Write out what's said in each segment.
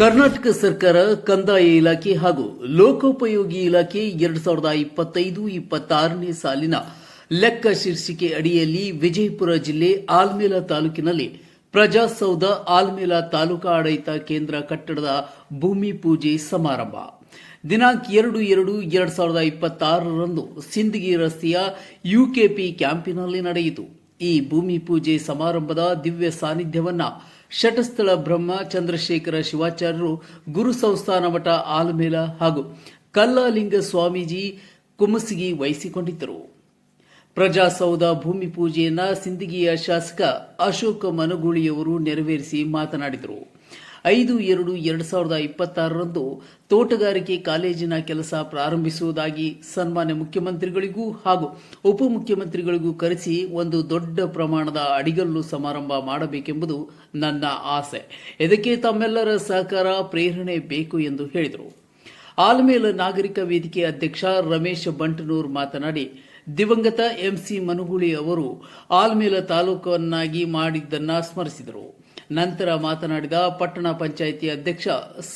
ಕರ್ನಾಟಕ ಸರ್ಕಾರ, ಕಂದಾಯ ಇಲಾಖೆ ಹಾಗೂ ಲೋಕೋಪಯೋಗಿ ಇಲಾಖೆ ಎರಡು ಸಾವಿರದ ಇಪ್ಪತ್ತೈದು, ಇಪ್ಪತ್ತಾರನೇ ಸಾಲಿನ ಲೆಕ್ಕ ಶೀರ್ಷಿಕೆ ಅಡಿಯಲ್ಲಿ ವಿಜಯಪುರ ಜಿಲ್ಲೆ ಆಲ್ಮೇಲ ತಾಲೂಕಿನಲ್ಲಿ ಪ್ರಜಾಸೌಧ ಆಲ್ಮೇಲ ತಾಲೂಕಾ ಆಡಳಿತ ಕೇಂದ್ರ ಕಟ್ಟಡದ ಭೂಮಿ ಪೂಜೆ ಸಮಾರಂಭ. ದಿನಾಂಕ ಎರಡು ಎರಡು ಎರಡು ಸಾವಿರದ ಇಪ್ಪತ್ತಾರರಂದು ಸಿಂದಗಿ ರಸ್ತೆಯ ಯುಕೆಪಿ ಕ್ಯಾಂಪಿನಲ್ಲಿ ನಡೆಯಿತು. ಈ ಭೂಮಿ ಪೂಜೆ ಸಮಾರಂಭದ ದಿವ್ಯ ಸಾನ್ನಿಧ್ಯವನ್ನ ಶಟಸ್ಥಳ ಬ್ರಹ್ಮ ಚಂದ್ರಶೇಖರ ಶಿವಾಚಾರ್ಯರು ಗುರು ಸಂಸ್ಥಾನ ಮಠ ಆಲಮೇಲ ಹಾಗೂ ಕಲ್ಲಾಲಿಂಗ ಸ್ವಾಮೀಜಿ ಕುಮಸಿಗಿ ವಹಿಸಿಕೊಂಡಿದ್ದರು. ಪ್ರಜಾಸೌಧ ಭೂಮಿ ಪೂಜೆಯನ್ನ ಸಿಂದಗಿಯ ಶಾಸಕ ಅಶೋಕ ಮನಗೂಳಿಯವರು ನೆರವೇರಿಸಿ ಮಾತನಾಡಿದರು. ಐದು ಎರಡು ಎರಡು ಸಾವಿರದ ಇಪ್ಪತ್ತಾರರಂದು ತೋಟಗಾರಿಕೆ ಕಾಲೇಜಿನ ಕೆಲಸ ಪ್ರಾರಂಭಿಸುವುದಾಗಿ ಸನ್ಮಾನ್ಯ ಮುಖ್ಯಮಂತ್ರಿಗಳಿಗೂ ಹಾಗೂ ಉಪಮುಖ್ಯಮಂತ್ರಿಗಳಿಗೂ ಕರೆಸಿ ಒಂದು ದೊಡ್ಡ ಪ್ರಮಾಣದ ಅಡಿಗಲ್ಲು ಸಮಾರಂಭ ಮಾಡಬೇಕೆಂಬುದು ನನ್ನ ಆಸೆ. ಇದಕ್ಕೆ ತಮ್ಮೆಲ್ಲರ ಸಹಕಾರ, ಪ್ರೇರಣೆ ಬೇಕು ಎಂದು ಹೇಳಿದರು. ಆಲ್ಮೇಲ ನಾಗರಿಕ ವೇದಿಕೆ ಅಧ್ಯಕ್ಷ ರಮೇಶ್ ಬಂಟನೂರ್ ಮಾತನಾಡಿ, ದಿವಂಗತ ಎಂಸಿ ಮನುಗುಳಿ ಅವರು ಆಲ್ಮೇಲ ತಾಲೂಕನ್ನಾಗಿ ಮಾಡಿದ್ದನ್ನ ಸ್ಮರಿಸಿದರು. ನಂತರ ಮಾತನಾಡಿದ ಪಟ್ಟಣ ಪಂಚಾಯಿತಿ ಅಧ್ಯಕ್ಷ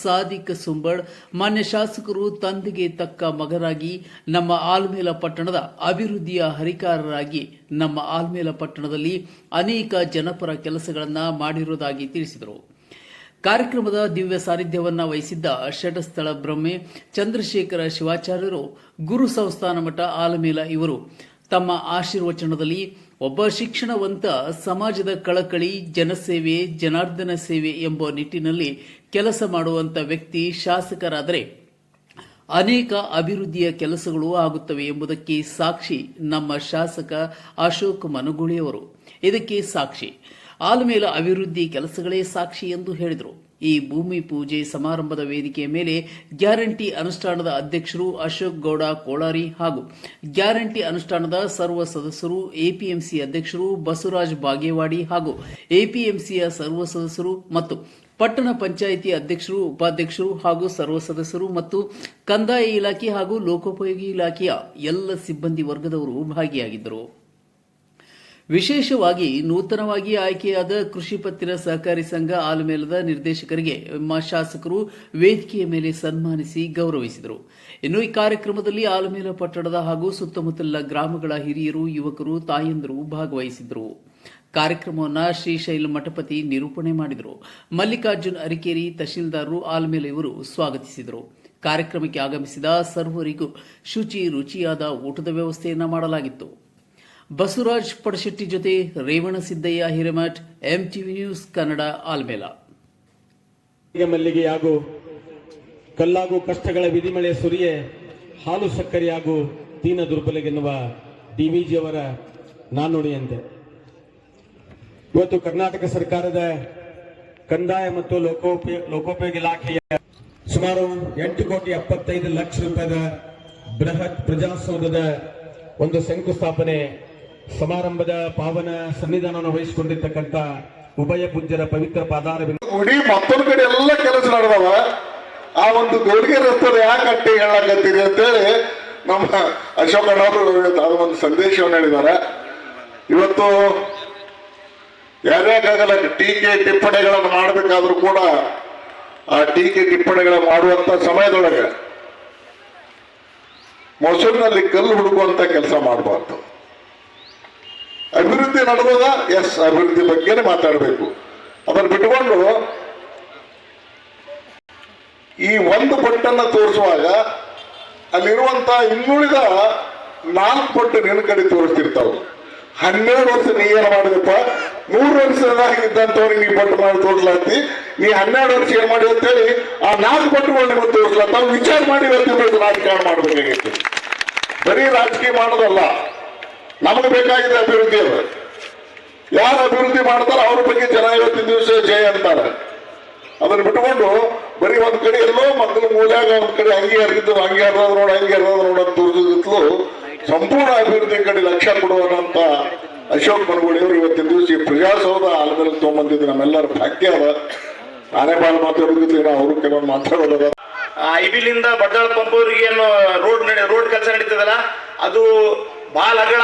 ಸಾದಿಕ್ ಸುಂಬಳ್, ಮಾನ್ಯ ಶಾಸಕರು ತಂದೆಗೆ ತಕ್ಕ ಮಗರಾಗಿ ನಮ್ಮ ಆಲ್ಮೇಲ ಪಟ್ಟಣದ ಅಭಿವೃದ್ಧಿಯ ಹರಿಕಾರರಾಗಿ ನಮ್ಮ ಆಲ್ಮೇಲ ಪಟ್ಟಣದಲ್ಲಿ ಅನೇಕ ಜನಪರ ಕೆಲಸಗಳನ್ನು ಮಾಡಿರುವುದಾಗಿ ತಿಳಿಸಿದರು. ಕಾರ್ಯಕ್ರಮದ ದಿವ್ಯ ಸಾನ್ನಿಧ್ಯವನ್ನು ವಹಿಸಿದ್ದ ಷಟಸ್ಥಳ ಬ್ರಹ್ಮೆ, ಚಂದ್ರಶೇಖರ ಶಿವಾಚಾರ್ಯರು, ಗುರು ಸಂಸ್ಥಾನ ಮಠ ಆಲಮೇಲ ಇವರು ತಮ್ಮ ಆಶೀರ್ವಚನದಲ್ಲಿ ಒಬ್ಬ ಶಿಕ್ಷಣವಂತ ಸಮಾಜದ ಕಳಕಳಿ, ಜನಸೇವೆ, ಜನಾರ್ದನ ಸೇವೆ ಎಂಬ ನಿಟ್ಟಿನಲ್ಲಿ ಕೆಲಸ ಮಾಡುವಂತ ವ್ಯಕ್ತಿ, ಶಾಸಕರಾದರೆ ಅನೇಕ ಅಭಿವೃದ್ಧಿಯ ಕೆಲಸಗಳು ಆಗುತ್ತವೆ ಎಂಬುದಕ್ಕೆ ಸಾಕ್ಷಿ ನಮ್ಮ ಶಾಸಕ ಅಶೋಕ್ ಮನಗುಳಿಯವರು ಇದಕ್ಕೆ ಸಾಕ್ಷಿ. ಆಲ್ಮೇಲ ಅಭಿವೃದ್ಧಿ ಕೆಲಸಗಳೇ ಸಾಕ್ಷಿ ಎಂದು ಹೇಳಿದರು. ಈ ಭೂಮಿ ಪೂಜೆ ಸಮಾರಂಭದ ವೇದಿಕೆಯ ಮೇಲೆ ಗ್ಯಾರಂಟಿ ಅನುಷ್ಠಾನದ ಅಧ್ಯಕ್ಷರು ಅಶೋಕ್ ಗೌಡ, ಕೋಳಾರಿ ಹಾಗೂ ಗ್ಯಾರಂಟಿ ಅನುಷ್ಠಾನದ ಸರ್ವ ಸದಸ್ಯರು, ಎಪಿಎಂಸಿ ಅಧ್ಯಕ್ಷರು ಬಸವರಾಜ್ ಬಾಗೇವಾಡಿ ಹಾಗೂ ಎಪಿಎಂಸಿಯ ಸರ್ವ ಸದಸ್ಯರು ಮತ್ತು ಪಟ್ಟಣ ಪಂಚಾಯಿತಿ ಅಧ್ಯಕ್ಷರು, ಉಪಾಧ್ಯಕ್ಷರು ಹಾಗೂ ಸರ್ವ ಸದಸ್ಯರು ಮತ್ತು ಕಂದಾಯ ಇಲಾಖೆ ಹಾಗೂ ಲೋಕೋಪಯೋಗಿ ಇಲಾಖೆಯ ಎಲ್ಲ ಸಿಬ್ಬಂದಿ ವರ್ಗದವರು ಭಾಗಿಯಾಗಿದ್ದರು. ವಿಶೇಷವಾಗಿ ನೂತನವಾಗಿ ಆಯ್ಕೆಯಾದ ಕೃಷಿ ಪತ್ತಿನ ಸಹಕಾರಿ ಸಂಘ ಆಲಮೇಲದ ನಿರ್ದೇಶಕರಿಗೆ ನಮ್ಮ ಶಾಸಕರು ವೇದಿಕೆಯ ಮೇಲೆ ಸನ್ಮಾನಿಸಿ ಗೌರವಿಸಿದರು. ಇನ್ನು ಈ ಕಾರ್ಯಕ್ರಮದಲ್ಲಿ ಆಲಮೇಲ ಪಟ್ಟಣದ ಹಾಗೂ ಸುತ್ತಮುತ್ತಲಿನ ಗ್ರಾಮಗಳ ಹಿರಿಯರು, ಯುವಕರು, ತಾಯಂದರು ಭಾಗವಹಿಸಿದ್ದರು. ಕಾರ್ಯಕ್ರಮವನ್ನು ಶ್ರೀಶೈಲ ಮಠಪತಿ ನಿರೂಪಣೆ ಮಾಡಿದರು. ಮಲ್ಲಿಕಾರ್ಜುನ್ ಅರಿಕೇರಿ ತಹಶೀಲ್ದಾರರು ಆಲಮೇಲ ಇವರು ಸ್ವಾಗತಿಸಿದರು. ಕಾರ್ಯಕ್ರಮಕ್ಕೆ ಆಗಮಿಸಿದ ಸರ್ವರಿಗೂ ಶುಚಿ ರುಚಿಯಾದ ಊಟದ ವ್ಯವಸ್ಥೆಯನ್ನು ಮಾಡಲಾಗಿತ್ತು. ಬಸವರಾಜ್ ಪಡಶೆಟ್ಟಿ ಜೊತೆ ರೇವಣಸಿದ್ದಯ್ಯ ಹಿರೇಮಠ್ ಎಂಟಿವಿ ನ್ಯೂಸ್ ಕನ್ನಡ ಆಲ್ಮೇಲ. ಮಲ್ಲಿಗೆ ಮಲ್ಲಿಗೆಯಾಗು ಕಲ್ಲಾಗು ಕಷ್ಟಗಳ ವಿಧಿಮಳೆ ಸುರಿಯೇ ಹಾಲು ಸಕ್ಕರೆಯಾಗು ದೀನ ದುರ್ಬಲಗೆನ್ನುವ ಡಿ ವಿ ಜಿಯವರ ನಾಣ್ಣುಡಿಯಂತೆ ಇವತ್ತು ಕರ್ನಾಟಕ ಸರ್ಕಾರದ ಕಂದಾಯ ಮತ್ತು ಲೋಕೋಪಯ, ಲೋಕೋಪಯೋಗಿ ಇಲಾಖೆಯ ಸುಮಾರು ಎಂಟು ಕೋಟಿ ಎಪ್ಪತ್ತೈದು ಲಕ್ಷ ರೂಪಾಯಿದ ಬೃಹತ್ ಪ್ರಜಾಸೌಧದ ಒಂದು ಶಂಕುಸ್ಥಾಪನೆ ಸಮಾರಂಭದ ಪಾವನ ಸನ್ನಿಧಾನವನ್ನು ವಹಿಸಿಕೊಂಡಿರ್ತಕ್ಕಂಥ ಉಭಯ ಪೂಜ್ಯರ ಪವಿತ್ರ ಪಾದಾರ ಗುಡಿ ಮತ್ತೊಂದು ಕಡೆ ಎಲ್ಲ ಕೆಲಸ ನಡೆದವ. ಆ ಒಂದು ಗೋಡಿಗೆ ರಸ್ತದ ಯಾಕೆ ಅಟ್ಟೆ ಹೇಳಕತ್ತೀರಿ ಅಂತೇಳಿ ನಮ್ಮ ಅಶೋಕ ಅವರು ಅದು ಒಂದು ಸಂದೇಶವನ್ನು ಹೇಳಿದ್ದಾರೆ. ಇವತ್ತು ಯಾರ್ಯಾಕಾಗಲ್ಲ ಟೀಕೆ ಟಿಪ್ಪಣಿಗಳನ್ನು ಮಾಡಬೇಕಾದ್ರೂ ಕೂಡ ಆ ಟೀಕೆ ಟಿಪ್ಪಣಿಗಳ ಮಾಡುವಂತ ಸಮಯದೊಳಗೆ ಮೊಸರಿನಲ್ಲಿ ಕಲ್ಲು ಹುಡುಕುವಂತ ಕೆಲಸ ಮಾಡಬಾರ್ದು. ಅಭಿವೃದ್ಧಿ ನಡೆದ ಎಸ್ ಅಭಿವೃದ್ಧಿ ಬಗ್ಗೆನೇ ಮಾತಾಡಬೇಕು. ಅದನ್ನು ಬಿಟ್ಟುಕೊಂಡು ಈ ಒಂದು ಪಟ್ಟನ್ನು ತೋರಿಸುವಾಗ ಅಲ್ಲಿರುವಂತ ಇನ್ನುಳಿದ ನಾಲ್ಕು ಪಟ್ಟು ನಿನ್ನ ಕಡೆ ತೋರಿಸ್ತಿರ್ತಾವ. ಹನ್ನೆರಡು ವರ್ಷ ನೀ ಏನ್ ಮಾಡಿದಪ್ಪ? ಮೂರು ವರ್ಷದಾಗಿದ್ದಂಥವ್ರಿಗೆ ನೀ ಪಟ್ಟು ಮಾಡಿ ತೋರಿಸ್ಲಾತಿ ನೀ ಹನ್ನೆರಡು ವರ್ಷ ಏನ್ ಮಾಡಿ ಅಂತೇಳಿ ಆ ನಾಲ್ಕು ಪಟ್ಟುಗಳು ನಿಮಗೆ ತೋರಿಸ್ಲಾತ ವಿಚಾರ ಮಾಡಿ ಇವತ್ತಿನ ರಾಜಕಾರಣ ಮಾಡಬೇಕಾಗಿತ್ತು. ಬರೀ ರಾಜಕೀಯ ಮಾಡೋದಲ್ಲ. ನಮಗೆ ಬೇಕಾಗಿದೆ ಅಭಿವೃದ್ಧಿ ಅವರು ಯಾರು ಅಭಿವೃದ್ಧಿ ಮಾಡ್ತಾರೋ ಅವ್ರ ಬಗ್ಗೆ ಜನ ಇವತ್ತಿನ ದಿವಸ ಜಯ ಅಂತಾರೆ. ಅದನ್ನ ಬಿಟ್ಕೊಂಡು ಬರೀ ಒಂದ್ ಕಡೆ ಎಲ್ಲೋ ಮಕ್ಕಳ ಮೂಲ್ಯಾಗ ಒಂದ್ ಕಡೆ ಹಂಗೆ ಹರಿದ್ದು ಹಂಗೆ ಅರ್ಧ ನೋಡ, ಹಂಗೆ ಅರ್ಧ ನೋಡ ಅಂತ ಸಂಪೂರ್ಣ ಅಭಿವೃದ್ಧಿ ಕಡೆ ಲಕ್ಷ ಕೊಡುವಂತ ಅಶೋಕ್ ಮನಗೋಳಿಯವರು ಇವತ್ತಿನ ದಿವಸ ಈ ಪ್ರಜಾಸೌಧ ಆಲ್ಮೇಲೆ ತೊಗೊಂಬಂದಿದ್ದು ನಮ್ಮೆಲ್ಲರ ಭಾಗ್ಯ ಅದ. ನಾನೇ ಭಾಳ ಮಾತಾಡೋದಿಲ್ಲ ಅವರು ಕೆಲವೊಂದು ಮಾತಾಡೋದ ಐಬಿಲಿಂದ ಬಡ್ಡಾಳ ಪಂಪೂರಿಗೆ ಏನು ರೋಡ್ ನಡೆ, ರೋಡ್ ಕೆಲಸ ನಡೀತದಲ್ಲ, ಅದು ಬಾಲ್ ಅಗಳ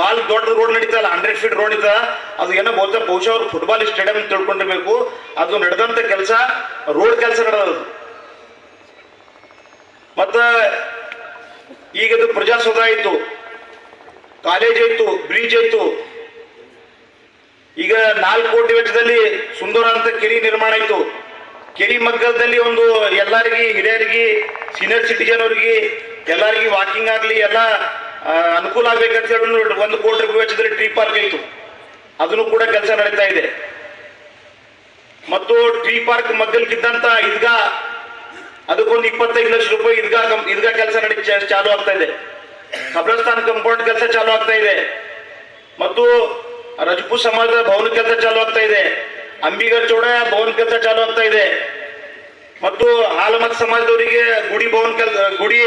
ಬಾಲ್ ದೊಡ್ಡ ರೋಡ್ ನಡೀತಲ್ಲ ಹಂಡ್ರೆಡ್ ಫೀಟ್ ರೋಡ್ ಇದೆ ಅದು ಏನೋ ಬಹುತೇಕ ಬಹುಶಃ ಅವ್ರು ಫುಟ್ಬಾಲ್ ಸ್ಟೇಡಿಯಂ ತಿಳ್ಕೊಂಡಿರ್ಬೇಕು. ಅದು ನಡೆದಂತ ಕೆಲಸ ರೋಡ್ ಕೆಲಸ ನಡೆದದು ಮತ್ತ ಈಗ ಅದು ಪ್ರಜಾಸೌಧ ಆಯ್ತು ಕಾಲೇಜ್ ಆಯ್ತು ಬ್ರಿಡ್ಜ್ ಆಯ್ತು. ಈಗ ನಾಲ್ಕು ಕೋಟಿ ವೆಚ್ಚದಲ್ಲಿ ಸುಂದರ ಅಂತ ಕೆರಿ ನಿರ್ಮಾಣ ಆಯ್ತು. ಕೆರಿ ಮಗ್ಗದಲ್ಲಿ ಒಂದು ಎಲ್ಲರಿಗೆ ಹಿರಿಯರಿಗೆ ಸೀನಿಯರ್ ಸಿಟಿಜನ್ ಅವ್ರಿಗೆ, ಎಲ್ಲರಿಗೆ ವಾಕಿಂಗ್ ಆಗಲಿ, ಎಲ್ಲ ಅನುಕೂಲ ಆಗ್ಬೇಕಂತ ಹೇಳಿ ಒಂದು ಕೋಟಿ ರೂಪಾಯಿ ವೆಚ್ಚದಲ್ಲಿ ಟ್ರೀ ಪಾರ್ಕ್ ಇತ್ತು. ಅದನ್ನು ಕೂಡ ಕೆಲಸ ನಡೀತಾ ಇದೆ. ಮತ್ತು ಟ್ರೀ ಪಾರ್ಕ್ ಮಗ್ಗಲ್ಕಿದ್ದಂತ ಇದ್ಗಾ, ಅದಕ್ಕೊಂದು ಇಪ್ಪತ್ತೈದು ಲಕ್ಷ ರೂಪಾಯಿ ಇದ್ಗಾ ಇದ್ಗಾ ಕೆಲಸ ನಡೀ ಚಾಲು ಆಗ್ತಾ ಇದೆ. ಕಬ್ರಸ್ತಾನ್ ಕಂಪೌಂಡ್ ಕೆಲಸ ಚಾಲು ಆಗ್ತಾ ಇದೆ. ಮತ್ತು ರಜಪೂತ್ ಸಮಾಜದ ಭವನ ಕೆಲಸ ಚಾಲು ಆಗ್ತಾ ಇದೆ. ಅಂಬಿಗರ್ ಚೌಡ ಭವನ ಕೆಲಸ ಚಾಲು ಆಗ್ತಾ ಇದೆ. ಮತ್ತು ಹಾಲಮತ್ ಸಮಾಜದವರಿಗೆ ಗುಡಿ ಭವನ ಕೆಲಸ ಗುಡಿ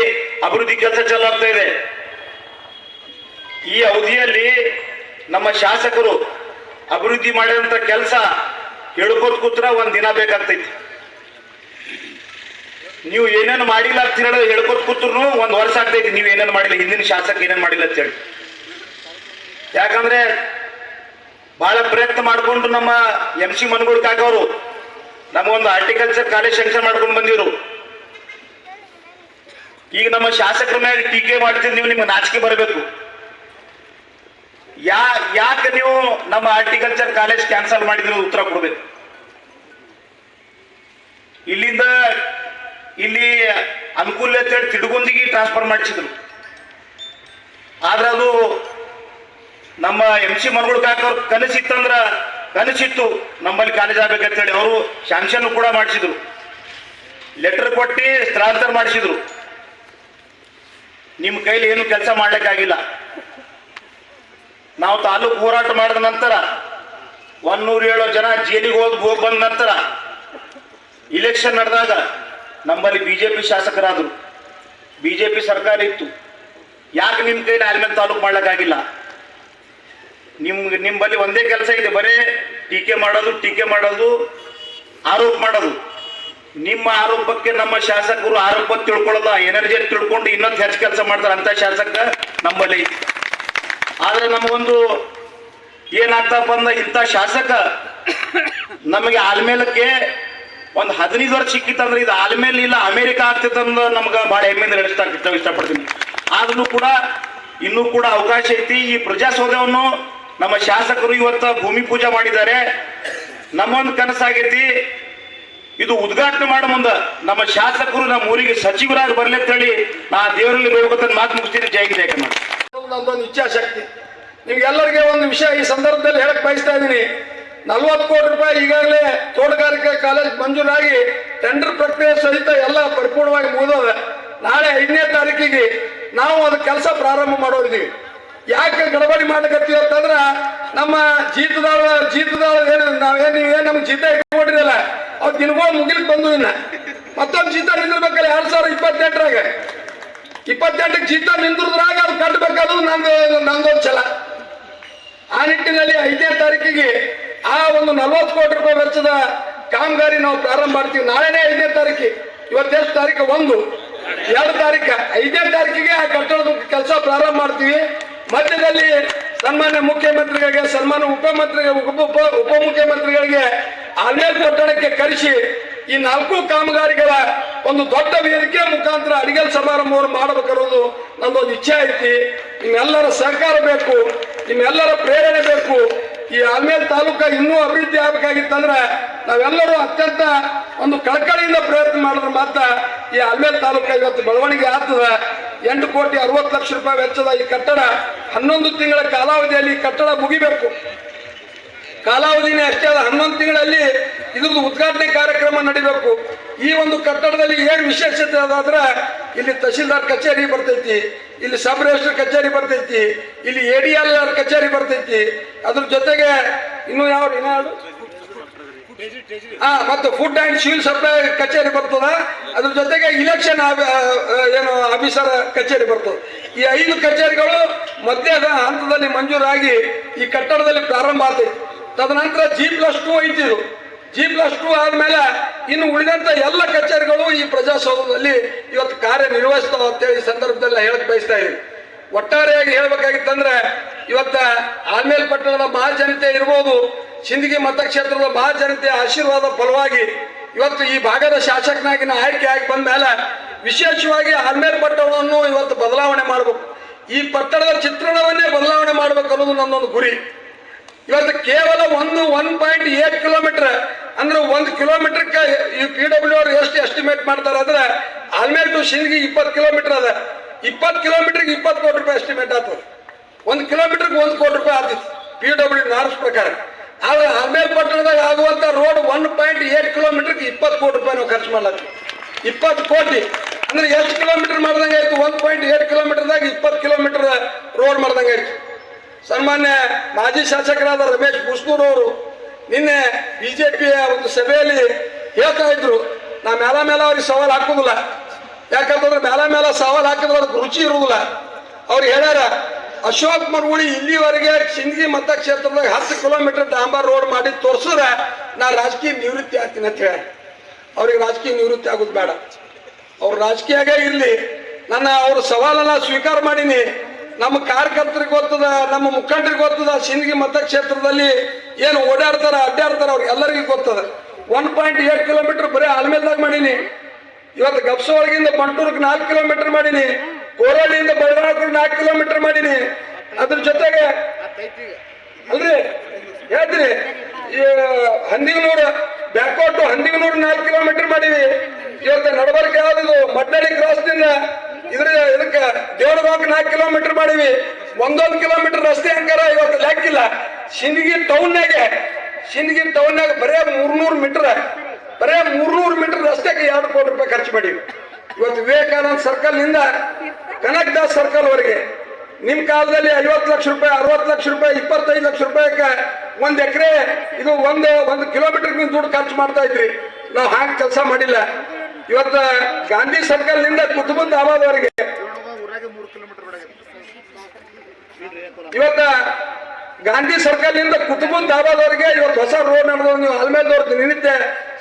ಅಭಿವೃದ್ಧಿ ಕೆಲಸ ಚಾಲು ಆಗ್ತಾ ಇದೆ. ಈ ಅವಧಿಯಲ್ಲಿ ನಮ್ಮ ಶಾಸಕರು ಅಭಿವೃದ್ಧಿ ಮಾಡಿದಂತ ಕೆಲಸ ಹೇಳ್ಕೋತ ಕೂತ್ರ ಒಂದು ದಿನ ಬೇಕಾಗ್ತೈತಿ. ನೀವು ಏನೇನು ಮಾಡಿಲ್ಲ ಅಂತ ಹೇಳಿ ಹೇಳ್ಕೊತ ಕೂತ್ರು ಒಂದು ವರ್ಷ ಆಗ್ತೈತಿ ನೀವು ಏನೇನು ಮಾಡಿಲ್ಲ, ಹಿಂದಿನ ಶಾಸಕ ಏನೇನು ಮಾಡಿಲ್ಲ ಅಂತ ಹೇಳಿ. ಯಾಕಂದ್ರೆ ಬಹಳ ಪ್ರಯತ್ನ ಮಾಡಿಕೊಂಡು ನಮ್ಮ ಎಂ ಸಿ ಮನಗೋಡ್ ಕಾಕವರು ನಮಗೊಂದು ಆರ್ಟಿಕಲ್ಚರ್ ಕಾಲೇಜ್ ಸೆಂಕ್ಷನ್ ಮಾಡ್ಕೊಂಡು ಬಂದಿರು. ಈಗ ನಮ್ಮ ಶಾಸಕರ ಮೇಲೆ ಟೀಕೆ ಮಾಡ್ತಿದ್ ನೀವು ನಿಮ್ಗೆ ನಾಚಿಕೆ ಬರಬೇಕು. ಯಾ, ಯಾಕೆ ನೀವು ನಮ್ಮ ಆರ್ಟಿಕಲ್ಚರ್ ಕಾಲೇಜ್ ಕ್ಯಾನ್ಸಲ್ ಮಾಡಿದ್ರೆ ಉತ್ತರ ಕೊಡ್ಬೇಕು? ಇಲ್ಲಿಂದ ಇಲ್ಲಿ ಅನುಕೂಲ ಅಂತ ಹೇಳಿ ತಿಡುಗುಂದಿಗೆ ಟ್ರಾನ್ಸ್ಫರ್ ಮಾಡಿಸಿದ್ರು. ಆದ್ರೆ ಅದು ನಮ್ಮ ಎಂ ಸಿ ಮನಗುಳ ಕಾಕವ್ರ ಕನಸಿತ್ತಂದ್ರ ಕನಸಿತ್ತು ನಮ್ಮಲ್ಲಿ ಕಾಲೇಜ್ ಆಗ್ಬೇಕಂತ ಹೇಳಿ ಅವರು ಶಾಂಕ್ಷನ್ ಕೂಡ ಮಾಡಿಸಿದ್ರು. ಲೆಟರ್ ಕೊಟ್ಟು ಸ್ಥಳಾಂತರ ಮಾಡಿಸಿದ್ರು. ನಿಮ್ಮ ಕೈಲಿ ಏನು ಕೆಲಸ ಮಾಡ್ಲಿಕ್ಕಾಗಿಲ್ಲ. ನಾವು ತಾಲೂಕು ಹೋರಾಟ ಮಾಡಿದ ನಂತರ ಒನ್ನೂರ ಏಳು ಜನ ಜೈಲಿಗೆ ಹೋಗಿ ಹೋಗಿ ಬಂದ ನಂತರ ಇಲೆಕ್ಷನ್ ನಡೆದಾಗ ನಮ್ಮಲ್ಲಿ ಬಿಜೆಪಿ ಶಾಸಕರಾದರು. ಬಿಜೆಪಿ ಸರ್ಕಾರ ಇತ್ತು. ಯಾಕೆ ನಿಮ್ಮ ಕೈಲಿ ಆಲ್ಮೇಲೆ ತಾಲೂಕು ಮಾಡ್ಲಿಕ್ಕಾಗಿಲ್ಲ? ನಿಮ್ಗೆ ನಿಮ್ಮಲ್ಲಿ ಒಂದೇ ಕೆಲಸ ಇದೆ. ಬರೇ ಟೀಕೆ ಮಾಡೋದು ಟೀಕೆ ಮಾಡೋದು, ಆರೋಪ ಮಾಡೋದು. ನಿಮ್ಮ ಆರೋಪಕ್ಕೆ ನಮ್ಮ ಶಾಸಕರು ಆರೋಪ ತಿಳ್ಕೊಳ್ಳೋದ ಎನರ್ಜಿ ತಿಳ್ಕೊಂಡು ಇನ್ನೊಂದು ಹೆಚ್ಚು ಕೆಲಸ ಮಾಡ್ತಾರೆ ಅಂತ ಶಾಸಕ ನಮ್ಮಲ್ಲಿ. ಆದ್ರೆ ನಮಗೊಂದು ಏನಾಗ್ತಪ್ಪ ಅಂದ ಇಂಥ ಶಾಸಕ, ನಮಗೆ ಆಲ್ಮೇಲಕ್ಕೆ ಒಂದು ಹದಿನೈದು ವರ್ಷ ಸಿಕ್ಕಿತ್ತಂದ್ರೆ ಇದು ಆಲ್ಮೇಲ್ ಇಲ್ಲ, ಅಮೆರಿಕ ಆಗ್ತಿತ್ತಂದ್ರೆ ನಮ್ಗೆ ಭಾಳ ಹೆಮ್ಮೆಯಿಂದ ನಡೆಸ್ತಾ ಇಷ್ಟಪಡ್ತೀನಿ. ಆದ್ರೂ ಕೂಡ ಇನ್ನೂ ಕೂಡ ಅವಕಾಶ ಐತಿ. ಈ ಪ್ರಜಾಸೌಧವನ್ನು ನಮ್ಮ ಶಾಸಕರು ಇವತ್ತ ಭೂಮಿ ಪೂಜೆ ಮಾಡಿದ್ದಾರೆ. ನಮ್ಮೊಂದು ಕನಸಾಗೈತಿ. ಇದು ಉದ್ಘಾಟನೆ ಮಾಡೋ ಮುಂದ. ನಮ್ಮ ಶಾಸಕರು ನಮ್ಮ ಊರಿಗೆ ಸಚಿವರಾಗಿ ಬರ್ಲಿ ಅಂತ ಹೇಳಿ ನಾ ದೇವರಲ್ಲಿ ಬೇಡ್ಕೊತ ಮಾತು ಮುಗಿಸ್ತೀನಿ. ಜೈ ಜಯ ನಂದೊಂದು ಇಚ್ಛಾಶಕ್ತಿ. ನಿಮ್ಗೆಲ್ಲರಿಗೆ ಒಂದು ವಿಷಯ ಈ ಸಂದರ್ಭದಲ್ಲಿ ಹೇಳಕ್ ಬಯಸ್ತಾ ಇದ್ದೀನಿ. ನಲ್ವತ್ತು ಕೋಟಿ ರೂಪಾಯಿ ಈಗಾಗಲೇ ತೋಟಗಾರಿಕೆ ಕಾಲೇಜ್ ಮಂಜೂರಾಗಿ ಟೆಂಡರ್ ಪ್ರಕ್ರಿಯೆ ಸಹಿತ ಎಲ್ಲ ಪರಿಪೂರ್ಣವಾಗಿ ಮುಗಿದೋದೆ. ನಾಳೆ ಐದನೇ ತಾರೀಕಿಗೆ ನಾವು ಅದು ಕೆಲಸ ಪ್ರಾರಂಭ ಮಾಡೋದಿದ್ದೀವಿ ಯಾಕೆ ಗಡಬಡಿ ಮಾಡಕತ್ತೀವಿ ಅಂತಂದ್ರ ನಮ್ಮ ಜೀತದಾಳ ಜೀತದಾಳ ಏನು ನಾವೇನು ಏನು ನಮ್ಗೆ ಜೀತ ಇಟ್ಕೊಂಡಿರಲ್ಲ ಅವ್ರು ದಿನಗಳು ಮುಗಿಲಿಕ್ಕೆ ಬಂದು ಇನ್ನ. ಮತ್ತೊಂದು ಜೀತ ನಿಂದಿರ್ಬೇಕಲ್ಲ, ಎರಡು ಸಾವಿರದ ಇಪ್ಪತ್ತೆಂಟರಾಗ. ಇಪ್ಪತ್ತೆಂಟಕ್ಕೆ ಜೀತ ನಿಂದ್ರದ್ರಾಗ ಅದು ಕಟ್ಟಬೇಕಾದ್ರು ನಂದು ನಂದೊಂದು ಛಲ ಆ ನಿಟ್ಟಿನಲ್ಲಿ ಐದನೇ ತಾರೀಕಿಗೆ ಆ ಒಂದು ನಲ್ವತ್ತು ಕೋಟಿ ರೂಪಾಯಿ ವೆಚ್ಚದ ಕಾಮಗಾರಿ ನಾವು ಪ್ರಾರಂಭ ಮಾಡ್ತೀವಿ. ನಾಳೆನೇ ಐದನೇ ತಾರೀಕಿಗೆ ಇವತ್ತೆಷ್ಟು ತಾರೀಕು? ಒಂದು. ಎರಡು ತಾರೀಕು. ಐದನೇ ತಾರೀಕಿಗೆ ಆ ಕಟ್ಟಡದ ಕೆಲಸ ಪ್ರಾರಂಭ ಮಾಡ್ತೀವಿ. ಮಧ್ಯದಲ್ಲಿ ಸನ್ಮಾನ್ಯ ಮುಖ್ಯಮಂತ್ರಿಗಳಿಗೆ, ಸನ್ಮಾನ್ಯ ಉಪಮಂತ್ರಿ ಉಪ ಉಪ- ಉಪಮುಖ್ಯಮಂತ್ರಿಗಳಿಗೆ ಅಲ್ಲೇ ಕಟ್ಟಡಕ್ಕೆ ಕರೆಸಿ ಈ ನಾಲ್ಕು ಕಾಮಗಾರಿಗಳ ಒಂದು ದೊಡ್ಡ ವೇದಿಕೆ ಮುಖಾಂತರ ಅಡಿಗೆ ಸಮಾರಂಭವನ್ನು ಮಾಡಬೇಕನ್ನೋದು ನಂದೊಂದು ಇಚ್ಛೆ ಐತಿ. ನಿಮ್ಮೆಲ್ಲರ ಸಹಕಾರ ಬೇಕು, ನಿಮ್ಮೆಲ್ಲರ ಪ್ರೇರಣೆ ಬೇಕು. ಈ ಆಲ್ಮೇಲ್ ತಾಲೂಕ ಇನ್ನೂ ಅಭಿವೃದ್ಧಿ ಆಗ್ಬೇಕಾಗಿತ್ತಂದ್ರೆ ನಾವೆಲ್ಲರೂ ಅತ್ಯಂತ ಒಂದು ಕಳಕಳಿಯಿಂದ ಪ್ರಯತ್ನ ಮಾಡಿದ್ರೆ ಮಾತ್ರ ಈ ಆಲ್ಮೇಲ್ ತಾಲೂಕ ಇವತ್ತು ಬೆಳವಣಿಗೆ ಆಗ್ತದ. ಎಂಟು ಕೋಟಿ ಅರವತ್ತು ಲಕ್ಷ ರೂಪಾಯಿ ವೆಚ್ಚದ ಈ ಕಟ್ಟಡ ಹನ್ನೊಂದು ತಿಂಗಳ ಕಾಲಾವಧಿಯಲ್ಲಿ ಕಟ್ಟಡ ಮುಗಿಬೇಕು. ಕಾಲಾವಧಿನೇ ಅಷ್ಟೇ ಅಲ್ಲ, ಹನ್ನೊಂದು ತಿಂಗಳಲ್ಲಿ ಇದೊಂದು ಉದ್ಘಾಟನೆ ಕಾರ್ಯಕ್ರಮ ನಡಿಬೇಕು. ಈ ಒಂದು ಕಟ್ಟಡದಲ್ಲಿ ಏನು ವಿಶೇಷತೆ ಅದಾದ್ರೆ, ಇಲ್ಲಿ ತಹಶೀಲ್ದಾರ್ ಕಚೇರಿ ಬರ್ತೈತಿ, ಇಲ್ಲಿ ಸಬ್ ರಿಜಿಸ್ಟರ್ ಕಚೇರಿ ಬರ್ತೈತಿ, ಇಲ್ಲಿ ಎ ಡಿ ಎಲ್ ಕಚೇರಿ ಬರ್ತೈತಿ. ಅದ್ರ ಜೊತೆಗೆ ಇನ್ನು ಯಾವ ಇನ್ಯಾವುದು ಹಾ ಮತ್ತು ಫುಡ್ ಅಂಡ್ ಸಿವಿಲ್ ಸಪ್ಲೈ ಕಚೇರಿ ಬರ್ತದ. ಅದ್ರ ಜೊತೆಗೆ ಇಲೆಕ್ಷನ್ ಏನು ಆಫೀಸರ್ ಕಚೇರಿ ಬರ್ತದೆ. ಈ ಐದು ಕಚೇರಿಗಳು ಮಧ್ಯದ ಹಂತದಲ್ಲಿ ಮಂಜೂರಾಗಿ ಈ ಕಟ್ಟಡದಲ್ಲಿ ಪ್ರಾರಂಭ ಆಗ್ತೈತಿ. ತದನಂತರ ಜಿ ಪ್ಲಸ್ ಟು ಐತಿ ಇದು ಜಿ ಪ್ಲಸ್ ಟು ಆದ್ಮೇಲೆ ಇನ್ನು ಉಳಿದಂತ ಎಲ್ಲ ಕಚೇರಿಗಳು ಈ ಪ್ರಜಾಸೌಧದಲ್ಲಿ ಇವತ್ತು ಕಾರ್ಯನಿರ್ವಹಿಸ್ತಾವ ಅಂತೇಳಿ ಈ ಸಂದರ್ಭದಲ್ಲಿ ಹೇಳಕ್ ಬಯಸ್ತಾ ಇದ್ದೀವಿ ಒಟ್ಟಾರೆಯಾಗಿ ಹೇಳ್ಬೇಕಾಗಿತ್ತಂದ್ರೆ ಇವತ್ತ ಆಲ್ಮೇಲ್ ಪಟ್ಟಣದ ಮಹಾಜನತೆ ಇರ್ಬೋದು, ಸಿಂದಗಿ ಮತಕ್ಷೇತ್ರದ ಮಹಾಜನತೆಯ ಆಶೀರ್ವಾದ ಫಲವಾಗಿ ಇವತ್ತು ಈ ಭಾಗದ ಶಾಸಕನಾಗಿನ ಆಯ್ಕೆ ಆಗಿ ಬಂದ ಮೇಲೆ ವಿಶೇಷವಾಗಿ ಆಲ್ಮೇಲ್ ಪಟ್ಟಣವನ್ನು ಇವತ್ತು ಬದಲಾವಣೆ ಮಾಡಬೇಕು. ಈ ಪಟ್ಟಣದ ಚಿತ್ರಣವನ್ನೇ ಬದಲಾವಣೆ ಮಾಡಬೇಕು ಅನ್ನೋದು ನನ್ನೊಂದು ಗುರಿ. ಇವತ್ತು ಕೇವಲ ಒಂದು ಒನ್ ಪಾಯಿಂಟ್ ಏಟ್ ಕಿಲೋಮೀಟರ್ ಅಂದ್ರೆ ಒಂದು ಕಿಲೋಮೀಟರ್ ಈ ಪಿ ಡಬ್ಲ್ಯೂ ಅವ್ರು ಎಷ್ಟು ಎಸ್ಟಿಮೇಟ್ ಮಾಡ್ತಾರೆ ಅಂದ್ರೆ ಆಲ್ಮೇಲ್ ಟು ಸಿಂದಗಿ ಇಪ್ಪತ್ತು ಕಿಲೋಮೀಟರ್ ಅದ. ಇಪ್ಪತ್ತು ಕಿಲೋಮೀಟರ್ಗೆ ಇಪ್ಪತ್ತು ಕೋಟಿ ರೂಪಾಯಿ ಎಸ್ಟಿಮೇಟ್ ಆಗ್ತದೆ ಒಂದು ಕಿಲೋಮೀಟರ್ಗೆ ಒಂದು ಕೋಟಿ ರೂಪಾಯಿ ಆಗ್ತಿತ್ತು ಪಿ ಡಬ್ಲ್ಯೂ ನಾರ್ಸ್ ಪ್ರಕಾರ. ಆದ್ರೆ ಆಲ್ಮೇಲ್ ಪಟ್ಟಣದಾಗ ಆಗುವಂತ ರೋಡ್ ಒನ್ ಪಾಯಿಂಟ್ ಏಟ್ ಕಿಲೋಮೀಟರ್ಗೆ ಇಪ್ಪತ್ತು ಕೋಟಿ ರೂಪಾಯಿ ನಾವು ಖರ್ಚು ಮಾಡ್ಲಾಗ್ತೀವಿ ಇಪ್ಪತ್ತು ಕೋಟಿ. ಅಂದ್ರೆ ಎಷ್ಟು ಕಿಲೋಮೀಟರ್ ಮಾಡ್ದಂಗೆ ಆಯ್ತು? ಒನ್ ಪಾಯಿಂಟ್ ಏಟ್ ಕಿಲೋಮೀಟರ್ದಾಗ ಇಪ್ಪತ್ತು ಕಿಲೋಮೀಟರ್ ರೋಡ್ ಮಾಡ್ದಂಗೆ ಆಯ್ತು. ಸನ್ಮಾನ್ಯ ಮಾಜಿ ಶಾಸಕರಾದ ರಮೇಶ್ ಅವರು ನಿನ್ನೆ ಬಿಜೆಪಿಯ ಒಂದು ಸಭೆಯಲ್ಲಿ ಹೇಳ್ತಾ ಇದ್ರು, ನಾ ಮೇಲ ಮೇಲೆ ಅವ್ರಿಗೆ ಸವಾಲು ಹಾಕೋದಿಲ್ಲ. ಯಾಕಂತಂದ್ರೆ ಮೇಲ ಮೇಲೆ ಸವಾಲು ಹಾಕಿದ್ರೆ ಅದಕ್ಕೆ ರುಚಿ ಇರುವುದಿಲ್ಲ ಅವ್ರು ಹೇಳ್ಯಾರ, ಅಶೋಕ್ ಮರಗುಳಿ ಇಲ್ಲಿವರೆಗೆ ಸಿಂದಗಿ ಮತಕ್ಷೇತ್ರದಾಗ ಹತ್ತು ಕಿಲೋಮೀಟರ್ ಡಾಂಬರ್ ರೋಡ್ ಮಾಡಿ ತೋರ್ಸಿದ್ರೆ ನಾ ರಾಜಕೀಯ ನಿವೃತ್ತಿ ಆಗ್ತೀನಿ ಅಂತ ಹೇಳಿ ಅವ್ರಿಗೆ ರಾಜಕೀಯ ನಿವೃತ್ತಿ ಆಗೋದು ಬೇಡ. ಅವ್ರು ರಾಜಕೀಯಾಗೇ ಇರಲಿ. ನನ್ನ ಅವ್ರ ಸವಾಲನ್ನ ಸ್ವೀಕಾರ ಮಾಡೀನಿ. ನಮ್ಮ ಕಾರ್ಯಕರ್ತರಿಗೆ ಗೊತ್ತದ, ನಮ್ಮ ಮುಖಂಡರಿಗೆ ಗೊತ್ತದ, ಸಿಂದಗಿ ಮತಕ್ಷೇತ್ರದಲ್ಲಿ ಏನು ಓಡಾಡ್ತಾರ, ಅಡ್ಡಾಡ್ತಾರ ಅವ್ರಿಗೆ ಎಲ್ಲರಿಗೂ ಗೊತ್ತದ. ಒನ್ ಪಾಯಿಂಟ್ ಏಟ್ ಕಿಲೋಮೀಟರ್ ಬರೀ ಆಲ್ಮೇಲ್ದಾಗ ಮಾಡೀನಿ. ಇವತ್ತು ಗಪ್ಸೊಳಗಿಂದ ಬಂಟೂರ್ಗೆ ನಾಲ್ಕು ಕಿಲೋಮೀಟರ್ ಮಾಡೀನಿ. ಕೋರಳ್ಳಿಯಿಂದ ಬೆಳಗಾವಿಗೆ ನಾಲ್ಕು ಕಿಲೋಮೀಟರ್ ಮಾಡೀನಿ. ಅದ್ರ ಜೊತೆಗೆ ಅಲ್ರಿ, ಹೇಳ್ತೀನಿ. ಈ ಹಂದಿಗನೂರು ಬ್ಯಾಕ್ಔಟ್ ಹಂದಿಗನೂರು ನಾಲ್ಕು ಕಿಲೋಮೀಟರ್ ಮಾಡೀವಿ. ಇವತ್ತು ನಡಬರ್ಕೆ ಯಾವ್ದು ಮಡ್ನಳ್ಳಿ ಕ್ರಾಸ್ನಿಂದ ಇದ್ರ ಇದಕ್ಕೆ ದೇವರಗಾಂಕ್ ನಾಲ್ಕು ಒಂದೊಂದು ಕಿಲೋಮೀಟರ್ ರಸ್ತೆ ಅಂಕಾರ ಇವತ್ತು ಲೆಕ್ಕಿಲ್ಲ. ಸಿಂದಗಿ ಟೌನ್ನಾಗೆ ಸಿಂದಗಿ ಟೌನ್ನಾಗ ಬರೇ ಮೂರ್ನೂರು ಮೀಟರ್. ಬರೇ ಮೂರ್ನೂರು ಮೀಟರ್ ರಸ್ತೆಗೆ ಎರಡು ಕೋಟಿ ರೂಪಾಯಿ ಖರ್ಚು ಮಾಡೀವಿ. ಇವತ್ತು ವಿವೇಕಾನಂದ ಸರ್ಕಲ್ನಿಂದ ಕನಕ್ ದಾಸ್ ಸರ್ಕಲ್ ವರೆಗೆ. ನಿಮ್ ಕಾಲದಲ್ಲಿ ಐವತ್ತು ಲಕ್ಷ ರೂಪಾಯಿ, ಅರವತ್ತು ಲಕ್ಷ ರೂಪಾಯಿ, ಇಪ್ಪತ್ತೈದು ಲಕ್ಷ ರೂಪಾಯಿಗೆ ಒಂದ್ ಎಕರೆ, ಇದು ಒಂದು ಒಂದು ಕಿಲೋಮೀಟರ್ ದುಡ್ಡು ಖರ್ಚು ಮಾಡ್ತಾ ಇದ್ರಿ. ನಾವು ಹಾಗೆ ಕೆಲಸ ಮಾಡಿಲ್ಲ. ಇವತ್ತು ಗಾಂಧಿ ಸರ್ಕಲ್ನಿಂದ ಕುತುಬುದ್ದಾಬಾದ್ ವರೆಗೆ ಇವತ್ತ ಗಾಂಧಿ ಸರ್ಕಲ್ನಿಂದ ಕುತುಬುನ್ ದಾಬಾದವರೆಗೆ ಇವತ್ತು ಹೊಸ ರೋಡ್ ನಡೆದವ್ರು ನೀವು ಅಲ್ಮೇಲ್ದವ್ರ ನಿನ್ನಿದ್ದೆ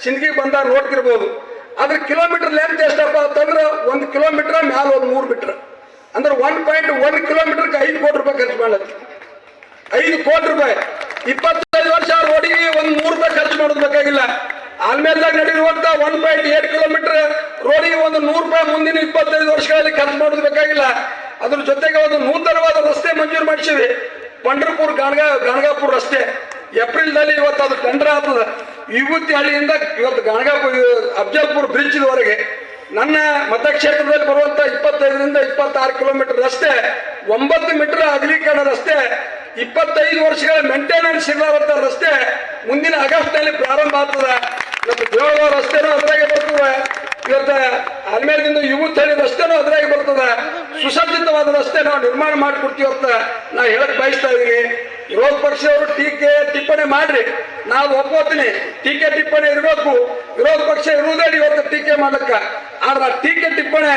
ಸಿಂದಗಿ ಬಂದಾಗ ನೋಡ್ತಿರ್ಬೋದು. ಅದ್ರ ಕಿಲೋಮೀಟರ್ ಲೆಂತ್ ಎಷ್ಟಪ್ಪ ಅಂತಂದ್ರೆ ಒಂದು ಕಿಲೋಮೀಟರ್ ಮ್ಯಾಲ ಒಂದು ಮೂರು ಮೀಟರ್ ಅಂದ್ರೆ ಒನ್ ಪಾಯಿಂಟ್ ಒನ್ ಕಿಲೋಮೀಟರ್ಗೆ ಐದು ಕೋಟಿ ರೂಪಾಯಿ ಖರ್ಚು ಮಾಡ್ಲತ್ತಿ ಐದು ಕೋಟಿ ರೂಪಾಯಿ. ಇಪ್ಪತ್ತೈದು ವರ್ಷ ರೋಡಿಗೆ ಒಂದು ಮೂರು ರೂಪಾಯಿ ಖರ್ಚು ಮಾಡೋದು ಬೇಕಾಗಿಲ್ಲ. ಆಲ್ಮೇಲ್ದಾಗ ನಡೆಯುವಂತ ಒನ್ ಪಾಯಿಂಟ್ ಏಟ್ ಕಿಲೋಮೀಟರ್ ರೋಡಿಗೆ ಒಂದು ನೂರು ರೂಪಾಯಿ ಮುಂದಿನ ಇಪ್ಪತ್ತೈದು ವರ್ಷಗಳಲ್ಲಿ ಖರ್ಚು ಮಾಡೋದು ಬೇಕಾಗಿಲ್ಲ. ಅದ್ರ ಜೊತೆಗೆ ಒಂದು ನೂತನವಾದ ರಸ್ತೆ ಮಂಜೂರು ಮಾಡಿಸಿವಿ. ಪಂಡ್ರಪುರ್, ಗಾಣಗ, ಗಾಣಗಾಪುರ ರಸ್ತೆ. ಏಪ್ರಿಲ್ನಲ್ಲಿ ಇವತ್ತು ಅದು ಟೆಂಡರ್ ಆಗ್ತದ. ವಿಭೂತಿ ಹಳ್ಳಿಯಿಂದ ಇವತ್ತು ಗಾಣಗಾಪುರ ಅಫ್ಜಲ್ಪುರ್ ಬ್ರಿಡ್ಜ್ ವರೆಗೆ ನನ್ನ ಮತಕ್ಷೇತ್ರದಲ್ಲಿ ಬರುವಂತ ಇಪ್ಪತ್ತೈದರಿಂದ ಇಪ್ಪತ್ತಾರು ಕಿಲೋಮೀಟರ್ ರಸ್ತೆ, ಒಂಬತ್ತು ಮೀಟರ್ ಅಗಲೀಕರಣ ರಸ್ತೆ, ಇಪ್ಪತ್ತೈದು ವರ್ಷಗಳ ಮೇಂಟೆನೆನ್ಸ್ ಇರುವಂತ ರಸ್ತೆ, ಮುಂದಿನ ಆಗಸ್ಟ್ನಲ್ಲಿ ಪ್ರಾರಂಭ ಆಗ್ತದೆ. ಇವತ್ತು ದೇವಳ ರಸ್ತೆನೂ ಅದ್ರಾಗೆ ಬರ್ತದೆ. ಇವತ್ತು ಅಲ್ಮೇಲಿಂದ ಯುವತ್ ರಸ್ತೆನೂ ಅದ್ರಾಗೆ ಬರ್ತದೆ. ಸುಸಜ್ಜಿತವಾದ ರಸ್ತೆ ನಾವು ನಿರ್ಮಾಣ ಮಾಡಿಕೊಡ್ತೀವಿ ಅಂತ ನಾ ಹೇಳಕ್ ಬಯಸ್ತಾ ಇದೀನಿ ವಿರೋಧ ಪಕ್ಷದವರು ಟೀಕೆ ಟಿಪ್ಪಣಿ ಮಾಡ್ರಿ. ನಾವು ಒಪ್ಪೋತೀನಿ ಟೀಕೆ ಟಿಪ್ಪಣಿ ಇರಬೇಕು. ವಿರೋಧ ಪಕ್ಷ ಇರುವುದೇ ಇವತ್ತು ಟೀಕೆ ಮಾಡಕ್ಕ ಆದ್ರೆ ಆ ಟೀಕೆ ಟಿಪ್ಪಣಿ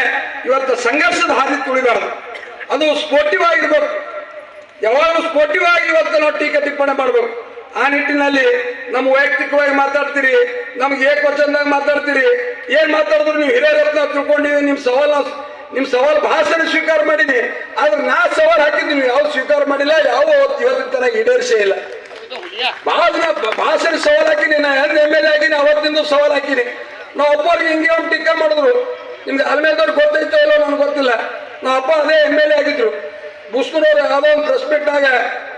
ಇವತ್ತು ಸಂಘರ್ಷದ ಹಾದಿ ತುಳಿಬಾರ್ದು. ಅದು ಸ್ಪೋರ್ಟಿವ್ ಆಗಿರ್ಬೇಕು ಯಾವಾಗಲೂ ಸ್ಪೋರ್ಟಿವ್ ಆಗಿ ಇವತ್ತು ನಾವು ಟೀಕೆ ಟಿಪ್ಪಣಿ ಮಾಡಬೇಕು. ಆ ನಿಟ್ಟಿನಲ್ಲಿ ನಮ್ಮ ವೈಯಕ್ತಿಕವಾಗಿ ಮಾತಾಡ್ತೀರಿ, ನಮ್ಗೆ ಏಕವಚನದಾಗ ಮಾತಾಡ್ತೀರಿ, ಏನ್ ಮಾತಾಡಿದ್ರು ನೀವು ಹಿರಿಯರತ್ನ ತಿಳ್ಕೊಂಡಿದ್ದೀನಿ ನಿಮ್ ಸವಾಲ ನಿಮ್ ಸವಾಲ್ ಭಾಷಣ ಸ್ವೀಕಾರ ಮಾಡೀನಿ ಆದ್ರೆ ನಾ ಸವಾಲ್ ಹಾಕಿದ್ದೀನಿ ನೀವು ಯಾವ ಸ್ವೀಕಾರ ಮಾಡಿಲ್ಲ ಯಾವ ಇವತ್ತಿನ ತನಕ ಈಡೇರಿಸೇ ಇಲ್ಲ. ಬಹಳ ದಿನ ಭಾಷಣ ಸವಾಲ್ ಹಾಕಿನಿ ನಾ ಎರಡು ಎಂ ಎಲ್ ಎ ಆಗಿನಿ ಅವತ್ತಿಂದ ಸವಾಲ್ ಹಾಕಿನಿ ನಾವು ಒಬ್ಬರಿಗೆ ಹಿಂಗೆ ಒಂದು ಟೀಕೆ ಮಾಡಿದ್ರು, ನಿಮ್ಗೆ ಅಲ್ಮೇದವ್ರು ಗೊತ್ತೈತೋ ಇಲ್ಲೋ ನನಗೆ ಗೊತ್ತಿಲ್ಲ. ನಮ್ಮ ಅಪ್ಪ ಅದೇ ಎಂ ಎಲ್ ಎ ಆಗಿದ್ರು. ಬುಸ್ಕುನವ್ರು ಯಾವುದೋ ಒಂದು ಪ್ರೆಸ್ ಬಿಟ್ಟಾಗ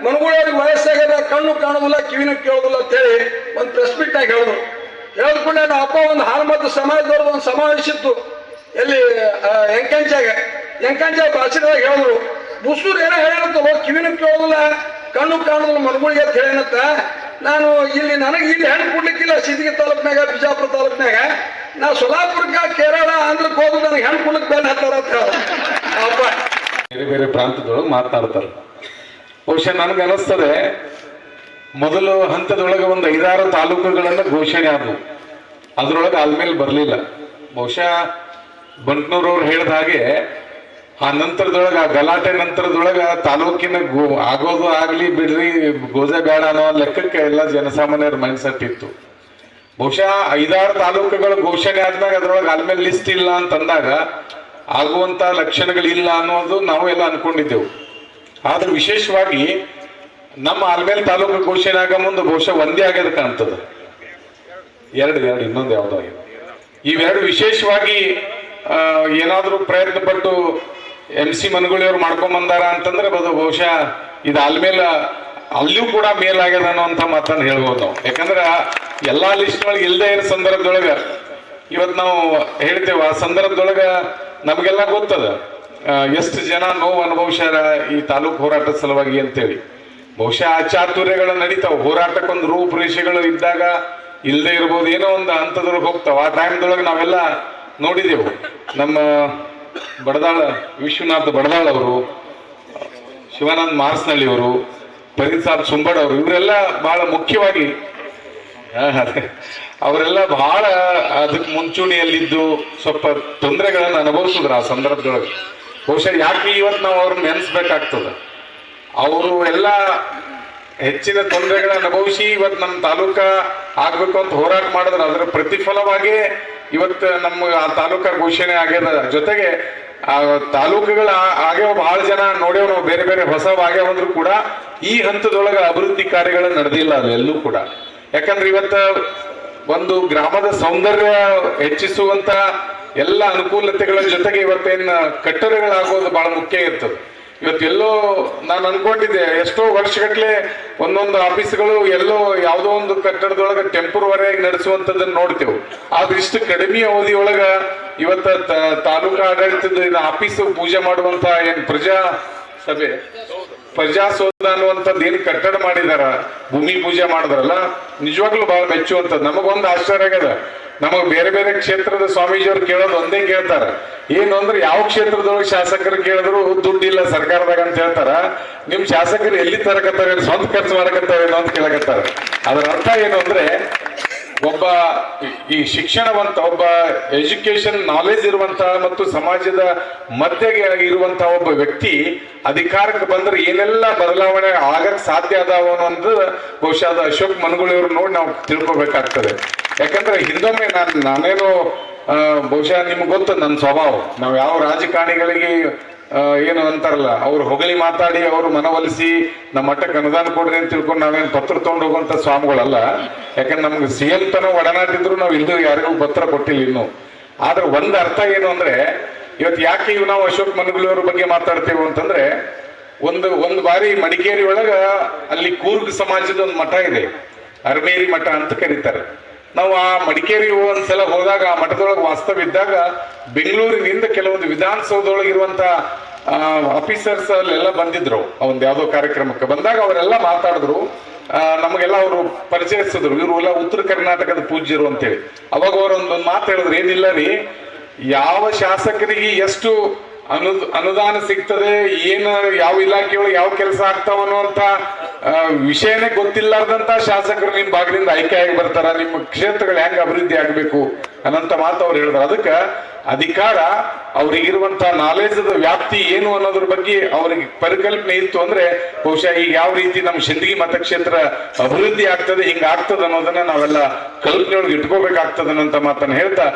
ಮನುಗಳವ್ರಿಗೆ ವಯಸ್ಸಾಗದ ಕಣ್ಣು ಕಾಣೋದಿಲ್ಲ, ಕಿವಿನೂ ಕೇಳೋದಿಲ್ಲ ಅಂತೇಳಿ ಒಂದು ಪ್ರೆಸ್ ಬಿಟ್ಟಾಗ ಹೇಳಿದ್ರು. ಹೇಳಿದ್ಕೊಂಡೆ ನಮ್ಮ ಅಪ್ಪ ಒಂದು ಹಾಲ್ಮತ ಸಮಾಜದವ್ರದ್ದು ಒಂದು ಸಮಾವೇಶ ಇತ್ತು. ಎಲ್ಲಿ ಎಂಕಂಚಾಗ ಎಂಕಂಚಾಗ ಎಂಕಂಚ ಭಾಷಣದಾಗ ಹೇಳಿದ್ರು ಬುಸ್ಕೂರ್ ಏನೋ ಹೇಳಿರುತ್ತಲ್ಲ ಕಿವಿನೂ ಕೇಳೋದಿಲ್ಲ, ಕಣ್ಣು ಕಾಣೋದಿಲ್ಲ ಮನುಗಳಿಗೆ ಅಂತ ಹೇಳಿನತ್ತ ನಾನು ಇಲ್ಲಿ ನನಗೆ ಇಲ್ಲಿ ಹೆಣ್ಣು ಕೊಡ್ಲಿಕ್ಕಿಲ್ಲ, ಸಿದ್ದಿಗೆ ತಾಲೂಕ್ನಾಗ, ಬಿಜಾಪುರ ತಾಲೂಕ್ನಾಗ. ನಾ ಸೊಲಾಪುರಕ್ಕ, ಕೇರಳ ಆಂಧ್ರಕ್ಕೆ ಹೋದ್ರು ನನಗೆ ಹೆಣ್ಣು ಕೊಡ್ಲಿಕ್ಕೆ ಬೆನ್ನ ಹತ್ತಾರ ಅಂತ ಹೇಳ ಅಪ್ಪ. ಬೇರೆ ಬೇರೆ ಪ್ರಾಂತದೊಳಗೆ ಮಾತನಾಡ್ತಾರೆ ಬಹುಶಃ ನನಗೆ ಅನಿಸ್ತದೆ, ಮೊದಲು ಹಂತದೊಳಗೆ ಒಂದು ಐದಾರು ತಾಲೂಕುಗಳನ್ನ ಘೋಷಣೆ ಆದವು. ಅದ್ರೊಳಗೆ ಆದ್ಮೇಲೆ ಬರಲಿಲ್ಲ. ಬಹುಶಃ ಬಂಟ್ನೂರವ್ರು ಹೇಳಿದ ಹಾಗೆ, ಆ ನಂತರದೊಳಗೆ, ಆ ಗಲಾಟೆ ನಂತರದೊಳಗೆ ತಾಲೂಕಿನ ಗೋ, ಆಗೋದು ಆಗಲಿ ಬಿಡ್ರಿ ಗೋಜೆ ಬೇಡ ಅನ್ನೋ ಲೆಕ್ಕಕ್ಕೆ ಎಲ್ಲ ಜನಸಾಮಾನ್ಯರ ಮೈಂಡ್ ಸೆಟ್ ಇತ್ತು. ಬಹುಶಃ ಐದಾರು ತಾಲೂಕುಗಳು ಘೋಷಣೆ ಆದ್ಮೇಲೆ ಅದ್ರೊಳಗೆ ಆದ್ಮೇಲೆ ಲಿಸ್ಟ್ ಇಲ್ಲ ಅಂತಂದಾಗ ಆಗುವಂತ ಲಕ್ಷಣಗಳಿಲ್ಲ ಅನ್ನೋದು ನಾವು ಎಲ್ಲ ಅನ್ಕೊಂಡಿದ್ದೆವು. ಆದ್ರೆ ವಿಶೇಷವಾಗಿ ನಮ್ಮ ಆಲ್ಮೇಲ್ ತಾಲೂಕು ಘೋಷಣೆ ಆಗ ಮುಂದೆ ಬಹುಶಃ ಒಂದೇ ಆಗ್ಯದ ಕಾಣ್ತದ. ಎರಡು ಎರಡು, ಇನ್ನೊಂದು ಯಾವುದೋ ಇವೆರಡು ವಿಶೇಷವಾಗಿ ಏನಾದರೂ ಪ್ರಯತ್ನ ಪಟ್ಟು ಎಂ ಸಿ ಮನಗುಳಿಯವ್ರು ಮಾಡ್ಕೊಂಡ್ ಬಂದಾರ ಅಂತಂದ್ರೆ ಅದು ಬಹುಶಃ ಇದು ಆಲ್ಮೇಲೆ, ಅಲ್ಲಿಯೂ ಕೂಡ ಮೇಲಾಗ್ಯದ ಅನ್ನೋಂಥ ಮಾತನ್ನು ಹೇಳ್ಬೋದು ನಾವು. ಯಾಕಂದ್ರೆ ಎಲ್ಲಾ ಲಿಸ್ಟ್ ಒಳಗೆ ಇಲ್ಲದೆ ಇರೋ ಸಂದರ್ಭದೊಳಗೆ ಇವತ್ತು ನಾವು ಹೇಳ್ತೇವೆ ಆ ಸಂದರ್ಭದೊಳಗ ನಮಗೆಲ್ಲ ಗೊತ್ತದ. ಎಷ್ಟು ಜನ ನೋವು ಅನುಭವಿಸ್ಯಾರ ಈ ತಾಲೂಕು ಹೋರಾಟದ ಸಲುವಾಗಿ ಅಂತೇಳಿ. ಬಹುಶಃ ಆ ಚಾತುರ್ಯಗಳು ನಡೀತಾವ. ಹೋರಾಟಕ್ಕೊಂದು ರೂಪುರೇಷೆಗಳು ಇದ್ದಾಗ ಇಲ್ಲದೆ ಇರ್ಬೋದು. ಏನೋ ಒಂದು ಹಂತದೊಳಗೆ ಹೋಗ್ತಾವ. ಆ ಟೈಮ್ದೊಳಗೆ ನಾವೆಲ್ಲ ನೋಡಿದೆವು. ನಮ್ಮ ಬಡದಾಳ ವಿಶ್ವನಾಥ್ ಬಡದಾಳ್ ಅವರು, ಶಿವಾನಂದ್ ಮಾರ್ಸ್ನಳ್ಳಿ ಅವರು ಫರೀದ್ ಸಾಬ್ ಸುಂಬಡ್ ಅವರು, ಇವರೆಲ್ಲ ಬಹಳ ಮುಖ್ಯವಾಗಿ. ಅವರೆಲ್ಲ ಬಹಳ ಅದಕ್ಕೆ ಮುಂಚೂಣಿಯಲ್ಲಿದ್ದು ಸ್ವಲ್ಪ ತೊಂದರೆಗಳನ್ನು ಅನುಭವಿಸಿದ್ರು ಆ ಸಂದರ್ಭದೊಳಗೆ. ಬಹುಶಃ ಯಾಕೆ ಇವತ್ತು ನಾವು ಅವ್ರನ್ನ ನೆನೆಸ್ಬೇಕಾಗ್ತದೆ? ಅವರು ಎಲ್ಲ ಹೆಚ್ಚಿನ ತೊಂದರೆಗಳನ್ನ ಅನುಭವಿಸಿ ಇವತ್ತು ನಮ್ಮ ತಾಲೂಕ ಆಗ್ಬೇಕು ಅಂತ ಹೋರಾಟ ಮಾಡಿದ್ರೆ. ಅದರ ಪ್ರತಿಫಲವಾಗಿ ಇವತ್ತು ನಮ್ಮ ಆ ತಾಲೂಕ ಘೋಷಣೆ ಆಗ್ಯದ. ಜೊತೆಗೆ ಆ ತಾಲೂಕುಗಳ ಆಗ್ಯಾವ ಬಹಳ ಜನ ನೋಡ್ಯಾವ ನಾವು ಬೇರೆ ಬೇರೆ ಹೊಸ ಆಗ್ಯಾವಂದ್ರೂ ಕೂಡ ಈ ಹಂತದೊಳಗೆ ಅಭಿವೃದ್ಧಿ ಕಾರ್ಯಗಳು ನಡೆದಿಲ್ಲ ಅದು ಎಲ್ಲೂ ಕೂಡ. ಯಾಕಂದ್ರೆ ಇವತ್ತ ಒಂದು ಗ್ರಾಮದ ಸೌಂದರ್ಯ ಹೆಚ್ಚಿಸುವಂತ ಎಲ್ಲ ಅನುಕೂಲತೆಗಳ ಜೊತೆಗೆ ಇವತ್ತೇನ್ ಕಟ್ಟಡಗಳಾಗೋದು ಬಹಳ ಮುಖ್ಯ ಇರ್ತದೆ. ಇವತ್ತೆಲ್ಲೋ ನಾನು ಅನ್ಕೊಂಡಿದ್ದೆ, ಎಷ್ಟೋ ವರ್ಷಗಟ್ಲೆ ಒಂದೊಂದು ಆಫೀಸ್ಗಳು ಎಲ್ಲೋ ಯಾವುದೋ ಒಂದು ಕಟ್ಟಡದೊಳಗೆ ಟೆಂಪರವರಿಯಾಗಿ ನಡೆಸುವಂತದನ್ನ ನೋಡ್ತೇವೆ. ಆದ್ರೆ ಇಷ್ಟು ಕಡಿಮೆ ಅವಧಿಯೊಳಗ ಇವತ್ತ ತಾಲೂಕಾ ಆಡಳಿತದ ಆಫೀಸು ಪೂಜೆ ಮಾಡುವಂತ ಏನ್ ಪ್ರಜಾ ಸಭೆ ಪ್ರಜಾಸೌಧ ಅನ್ನುವಂಥದ್ದು ಏನು ಕಟ್ಟಡ ಮಾಡಿದಾರ, ಭೂಮಿ ಪೂಜೆ ಮಾಡಿದ್ರಲ್ಲ, ನಿಜವಾಗ್ಲೂ ಬಹಳ ಮೆಚ್ಚುವಂಥದ್ದು. ನಮಗೊಂದು ಆಶ್ಚರ್ಯ ಆಗದ ನಮಗ್ ಬೇರೆ ಬೇರೆ ಕ್ಷೇತ್ರದ ಸ್ವಾಮೀಜಿಯವ್ರು ಕೇಳೋದು ಒಂದೇ ಕೇಳ್ತಾರ. ಏನು ಅಂದ್ರೆ ಯಾವ ಕ್ಷೇತ್ರದೊಳಗೆ ಶಾಸಕರು ಕೇಳಿದ್ರು ದುಡ್ಡಿಲ್ಲ ಸರ್ಕಾರದಾಗ ಅಂತ ಹೇಳ್ತಾರ. ನಿಮ್ ಶಾಸಕರು ಎಲ್ಲಿ ತರಕತ್ತಾರ, ಸ್ವಂತ ಖರ್ಚು ಮಾಡಕತ್ತಾರೇನೋ ಅಂತ ಕೇಳಕತ್ತಾರ. ಅದರ ಅರ್ಥ ಏನು ಅಂದ್ರೆ ಒಬ್ಬ ಈ- ಶಿಕ್ಷಣವಂತ, ಒಬ್ಬ ಎಜುಕೇಶನ್ ನಾಲೆಜ್ ಇರುವಂತಹ ಮತ್ತು ಸಮಾಜದ ಮಧ್ಯೆಗೆ ಇರುವಂತಹ ಒಬ್ಬ ವ್ಯಕ್ತಿ ಅಧಿಕಾರಕ್ಕೆ ಬಂದ್ರೆ ಏನೆಲ್ಲ ಬದಲಾವಣೆ ಆಗಕ್ ಸಾಧ್ಯ ಅದಾವ ಅನ್ನೋದು ಬಹುಶಃ ಅಶೋಕ್ ಮನಗುಳಿಯವ್ರು ನೋಡಿ ನಾವು ತಿಳ್ಕೊಬೇಕಾಗ್ತದೆ. ಯಾಕಂದ್ರೆ ಹಿಂದೊಮ್ಮೆ ನಾನು ನಾನೇನು ಬಹುಶಃ ನಿಮ್ಗೆ ಗೊತ್ತು ನನ್ನ ಸ್ವಭಾವ. ನಾವು ಯಾವ ರಾಜಕಾರಣಿಗಳಿಗೆ ಏನು ಅಂತಾರಲ್ಲ, ಅವ್ರು ಹೊಗಳಿ ಮಾತಾಡಿ, ಅವರು ಮನವೊಲಿಸಿ ನಮ್ಮ ಮಠಕ್ಕೆ ಅನುದಾನ ಕೊಡ್ರಿ ಅಂತ ತಿಳ್ಕೊಂಡು ನಾವೇನು ಪತ್ರ ತೊಗೊಂಡು ಹೋಗುವಂಥ ಸ್ವಾಮಿಗಳಲ್ಲ. ಯಾಕಂದ್ರೆ ನಮ್ಗೆ ಸಿ ಎಂ ತನ ಒಡನಾಟಿದ್ರು, ನಾವು ಇಲ್ಲದೂ ಯಾರಿಗೂ ಪತ್ರ ಕೊಟ್ಟಿಲ್ಲ ಇನ್ನು. ಆದ್ರೆ ಒಂದು ಅರ್ಥ ಏನು ಅಂದ್ರೆ ಇವತ್ತು ಯಾಕೆ ಇವು ನಾವು ಅಶೋಕ್ ಮನಗುಳಿಯವ್ರ ಬಗ್ಗೆ ಮಾತಾಡ್ತೇವೆ ಅಂತಂದ್ರೆ, ಒಂದು ಒಂದು ಬಾರಿ ಮಡಿಕೇರಿ ಒಳಗ ಅಲ್ಲಿ ಕೂರ್ಗ್ ಸಮಾಜದ ಒಂದು ಮಠ ಇದೆ. ಅರ್ಮೇರಿ ಮಠ ಅಂತ ಕರೀತಾರೆ. ನಾವು ಆ ಮಡಿಕೇರಿ ಒಂದ್ಸಲ ಹೋದಾಗ ಆ ಮಠದೊಳಗೆ ವಾಸ್ತವ ಇದ್ದಾಗ ಬೆಂಗಳೂರಿನಿಂದ ಕೆಲವೊಂದು ವಿಧಾನಸೌಧದೊಳಗಿರುವಂತ ಆಫೀಸರ್ಸ್ ಅಲ್ಲೆಲ್ಲ ಬಂದಿದ್ರು. ಒಂದು ಯಾವ್ದೋ ಕಾರ್ಯಕ್ರಮಕ್ಕೆ ಬಂದಾಗ ಅವರೆಲ್ಲ ಮಾತಾಡಿದ್ರು. ನಮಗೆಲ್ಲ ಅವರು ಪರಿಚಯಿಸಿದ್ರು. ಇವರು ಎಲ್ಲ ಉತ್ತರ ಕರ್ನಾಟಕದ ಪೂಜ್ಯರು ಅಂತೇಳಿ. ಅವಾಗ ಅವರೊಂದು ಮಾತು ಹೇಳಿದ್ರು, ಏನಿಲ್ಲ ರೀ, ಯಾವ ಶಾಸಕರಿಗೆ ಎಷ್ಟು ಅನುದಾನ ಸಿಗ್ತದೆ, ಏನು ಯಾವ ಇಲಾಖೆಯೊಳಗೆ ಯಾವ ಕೆಲಸ ಆಗ್ತಾವ ಅನ್ನುವಂತ ವಿಷಯನೇ ಗೊತ್ತಿಲ್ಲಾರ್ದಂತ ಶಾಸಕರು ನಿಮ್ ಬಾಗಿಲಿಂದ ಆಯ್ಕೆ ಆಗಿ ಬರ್ತಾರ ನಿಮ್ಮ ಕ್ಷೇತ್ರಗಳು ಹೆಂಗ್ ಅಭಿವೃದ್ಧಿ ಆಗ್ಬೇಕು ಅನ್ನಂತ ಮಾತು ಅವ್ರು ಹೇಳಿದ್ರು. ಅದಕ್ಕೆ ಅಧಿಕಾರ ಅವ್ರಿಗಿರುವಂತ ನಾಲೆಜ್ ವ್ಯಾಪ್ತಿ ಏನು ಅನ್ನೋದ್ರ ಬಗ್ಗೆ ಅವ್ರಿಗೆ ಪರಿಕಲ್ಪನೆ ಇತ್ತು ಅಂದ್ರೆ ಬಹುಶಃ ಈಗ ಯಾವ ರೀತಿ ನಮ್ಮ ಶಿಂದಗಿ ಮತಕ್ಷೇತ್ರ ಅಭಿವೃದ್ಧಿ ಆಗ್ತದೆ, ಹಿಂಗ ಆಗ್ತದೆ ಅನ್ನೋದನ್ನ ನಾವೆಲ್ಲ ಕಲ್ಪನೆ ಒಳಗೆ ಇಟ್ಕೋಬೇಕಾಗ್ತದೆ ಅನ್ನೋಂತ ಮಾತನ್ನ ಹೇಳ್ತಾ